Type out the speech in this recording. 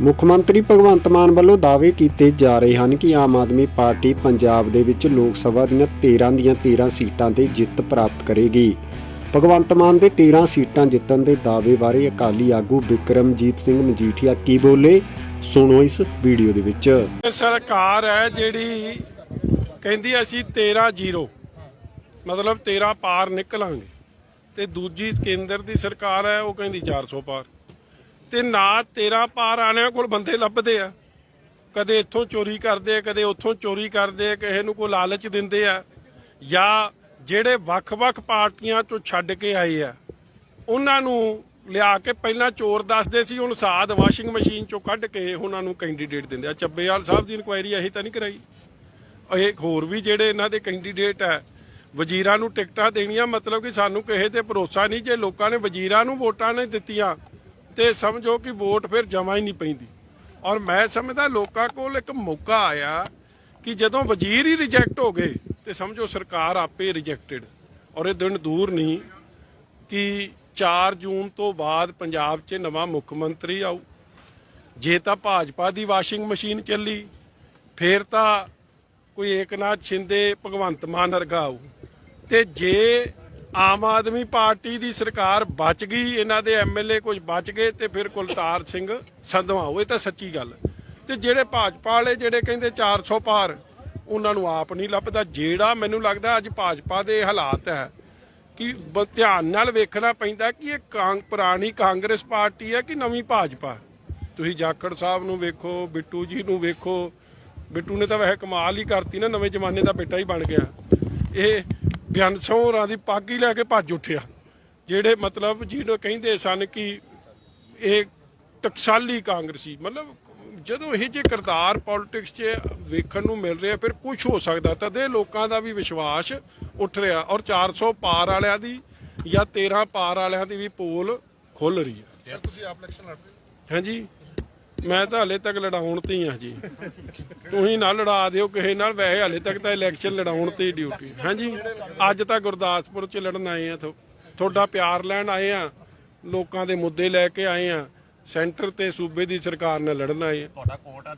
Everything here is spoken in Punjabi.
ਮੁੱਖ ਮੰਤਰੀ ਭਗਵੰਤ ਮਾਨ ਵੱਲੋਂ ਦਾਅਵੇ ਕੀਤੇ ਜਾ ਰਹੇ ਹਨ ਕਿ ਆਮ ਆਦਮੀ ਪਾਰਟੀ ਪੰਜਾਬ ਦੇ ਵਿੱਚ ਲੋਕ ਸਭਾ ਦੀਆਂ 13 ਦੀਆਂ 13 ਸੀਟਾਂ ਤੇ ਜਿੱਤ ਪ੍ਰਾਪਤ ਕਰੇਗੀ। ਭਗਵੰਤ ਮਾਨ ਦੇ 13 ਸੀਟਾਂ ਜਿੱਤਣ ਦੇ ਦਾਅਵੇ ਬਾਰੇ ਅਕਾਲੀ ਆਗੂ ਵਿਕਰਮਜੀਤ ਸਿੰਘ ਮਜੀਠੀਆ ਕੀ ਬੋਲੇ? ਸੁਣੋ ਇਸ ਵੀਡੀਓ ਦੇ ਵਿੱਚ। ਸਰਕਾਰ ਹੈ ਜਿਹੜੀ ਕਹਿੰਦੀ ਅਸੀਂ 13 ਜ਼ੀਰੋ, ਮਤਲਬ 13 ਪਾਰ ਨਿਕਲਾਂਗੇ ਤੇ ਦੂਜੀ ਕੇਂਦਰ ਦੀ ਸਰਕਾਰ ਹੈ, ਉਹ ਕਹਿੰਦੀ 400 ਪਾਰ। ਤੇ ਨਾ 13 ਪਾਰ ਆਣਿਆਂ ਕੋਲ ਬੰਦੇ ਲੱਭਦੇ ਆ। ਕਦੇ ਇੱਥੋਂ ਚੋਰੀ ਕਰਦੇ ਆ, ਕਦੇ ਉੱਥੋਂ ਚੋਰੀ ਕਰਦੇ ਆ, ਕਿਸੇ ਨੂੰ ਕੋਈ ਲਾਲਚ ਦਿੰਦੇ ਆ ਜਾਂ ਜਿਹੜੇ ਵੱਖ-ਵੱਖ ਪਾਰਟੀਆਂ 'ਚੋਂ ਛੱਡ ਕੇ ਆਏ ਆ, ਉਹਨਾਂ ਨੂੰ ਲਿਆ ਕੇ ਪਹਿਲਾਂ ਚੋਰ ਦੱਸਦੇ ਸੀ, ਹੁਣ ਸਾਧ ਵਾਸ਼ਿੰਗ ਮਸ਼ੀਨ ਚੋਂ ਕੱਢ ਕੇ ਉਹਨਾਂ ਨੂੰ ਕੈਂਡੀਡੇਟ ਦਿੰਦੇ ਆ। ਚੱਬੇਵਾਲ ਸਾਹਿਬ ਦੀ ਇਨਕੁਆਇਰੀ ਅਸੀਂ ਤਾਂ ਨਹੀਂ ਕਰਾਈ। ਇਹ ਹੋਰ ਵੀ ਜਿਹੜੇ ਇਹਨਾਂ ਦੇ ਕੈਂਡੀਡੇਟ ਹੈ ਵਜ਼ੀਰਾਂ ਨੂੰ ਟਿਕਟਾਂ ਦੇਣੀਆਂ ਮਤਲਬ ਕਿ ਸਾਨੂੰ ਕਿਸੇ ਤੇ ਭਰੋਸਾ ਨਹੀਂ, ਜੇ ਲੋਕਾਂ ਨੇ ਵਜ਼ੀਰਾਂ ਨੂੰ ਵੋਟਾਂ ਨਹੀਂ ਦਿੱਤੀਆਂ ਤੇ ਸਮਝੋ ਕਿ ਵੋਟ ਫਿਰ ਜਮਾ ਹੀ ਨਹੀਂ ਪੈਂਦੀ। ਔਰ ਮੈਂ ਸਮਝਦਾ ਲੋਕਾਂ ਕੋਲ ਇੱਕ ਮੌਕਾ ਆਇਆ ਕਿ ਜਦੋਂ ਵਜ਼ੀਰ ਹੀ ਰਿਜੈਕਟ ਹੋ ਗਏ, ਤੇ ਸਮਝੋ ਸਰਕਾਰ ਆਪੇ ਰਿਜੈਕਟਡ ਔਰ ਇਹ ਦਿਨ ਦੂਰ ਨਹੀਂ ਕਿ 4 ਜੂਨ ਤੋਂ ਬਾਅਦ ਪੰਜਾਬ 'ਚ ਨਵਾਂ ਮੁੱਖ ਮੰਤਰੀ ਆਊ। ਜੇ ਤਾਂ ਭਾਜਪਾ ਦੀ ਵਾਸ਼ਿੰਗ ਮਸ਼ੀਨ ਚੱਲੀ, ਫੇਰ ਤਾਂ ਕੋਈ ਏਕਨਾਥ ਸ਼ਿੰਦੇ, ਭਗਵੰਤ ਮਾਨ ਵਰਗਾ ਆਊ। ਤੇ ਜੇ ਆਮ ਆਦਮੀ ਪਾਰਟੀ ਦੀ ਸਰਕਾਰ ਬਚ ਗਈ, ਇਹਨਾਂ ਦੇ ਐਮਐਲਏ ਕੁਝ ਬਚ ਗਏ ਤੇ ਫਿਰ ਕੁਲਤਾਰ ਸਿੰਘ ਸੰਧਵਾ, ਉਹ ਇਹ ਤਾਂ ਸੱਚੀ ਗੱਲ। ਹੈ। ਤੇ ਜਿਹੜੇ ਭਾਜਪਾ ਵਾਲੇ ਜਿਹੜੇ ਕਹਿੰਦੇ 400 ਪਾਰ ਉਹਨਾਂ ਨੂੰ ਆਪ ਨਹੀਂ ਲੱਭਦਾ। ਜਿਹੜਾ ਮੈਨੂੰ ਲੱਗਦਾ ਅੱਜ ਭਾਜਪਾ ਦੇ ਹਾਲਾਤ ਹੈ ਕਿ ਧਿਆਨ ਨਾਲ ਵੇਖਣਾ ਪੈਂਦਾ ਕਿ ਇਹ ਕਾਂ ਪੁਰਾਣੀ ਕਾਂਗਰਸ ਪਾਰਟੀ ਹੈ ਕਿ ਨਵੀਂ ਭਾਜਪਾ? ਤੁਸੀਂ ਜਾਖੜ ਸਾਹਿਬ ਨੂੰ ਵੇਖੋ, ਬਿੱਟੂ ਜੀ ਨੂੰ ਵੇਖੋ। ਬਿੱਟੂ ਨੇ ਤਾਂ ਵੈਸੇ ਕਮਾਲ ਹੀ ਕਰਤੀ ਨਾ, ਨਵੇਂ ਜ਼ਮਾਨੇ ਦਾ ਬੇਟਾ ਹੀ ਬਣ ਗਿਆ। ਇਹ ਬਿਆਨਸੋਂ ਹੋਰਾਂ ਦੀ ਪੱਗ ਹੀ ਲੈ ਕੇ ਭੱਜ ਉੱਠਿਆ। ਜਿਹੜੇ ਮਤਲਬ ਜਿਹਨੂੰ ਕਹਿੰਦੇ ਸਨ ਕਿ ਇਹ ਟਕਸਾਲੀ ਕਾਂਗਰਸੀ ਮਤਲਬ ਜਦੋਂ ਇਹ ਜੇ ਕਿਰਦਾਰ ਪੋਲਿਟਿਕਸ 'ਚ ਵੇਖਣ ਨੂੰ ਮਿਲ ਰਿਹਾ ਫਿਰ ਕੁਝ ਹੋ ਸਕਦਾ। ਤਦੇ ਲੋਕਾਂ ਦਾ ਵੀ ਵਿਸ਼ਵਾਸ ਉੱਠ ਰਿਹਾ ਔਰ 400 ਪਾਰ ਵਾਲਿਆਂ ਦੀ ਜਾਂ 13 ਪਾਰ ਵਾਲਿਆਂ ਦੀ ਵੀ ਪੋਲ ਖੁੱਲ ਰਹੀ ਹੈ। ਤੁਸੀਂ ਆਪ ਇਲੈਕਸ਼ਨ ਲੜ ਰਹੇ ਹੋ? ਹਾਂਜੀ। ਮੈਂ ਤਾਂ ਹਲੇ ਤੱਕ ਲੜਾਉਣ ਤੇ ਹੀ ਆ ਜੀ। ਤੁਸੀਂ ਨਾ ਲੜਾ ਦਿਓ, ਕਿਸੇ ਨਾਲ। ਵੈਸੇ ਹਲੇ ਤੱਕ ਤਾਂ ਇਲੈਕਸ਼ਨ ਲੜਾਉਣ ਤੇ ਹੀ ਡਿਊਟੀ ਹਾਂਜੀ, ਅੱਜ ਤਾਂ ਗੁਰਦਾਸਪੁਰ ਚ ਲੜਨ ਆਏ ਆ ਤੁਹਾਡਾ ਪਿਆਰ ਲੈਣ ਆਏ ਆ। ਲੋਕਾਂ ਦੇ ਮੁੱਦੇ ਲੈ ਕੇ ਆਏ ਆ। ਸੈਂਟਰ ਤੇ ਸੂਬੇ ਦੀ ਸਰਕਾਰ ਨਾਲ ਲੜਨ ਆਏ ਆ। ਤੁਹਾਡਾ ਕੋਟ ਆ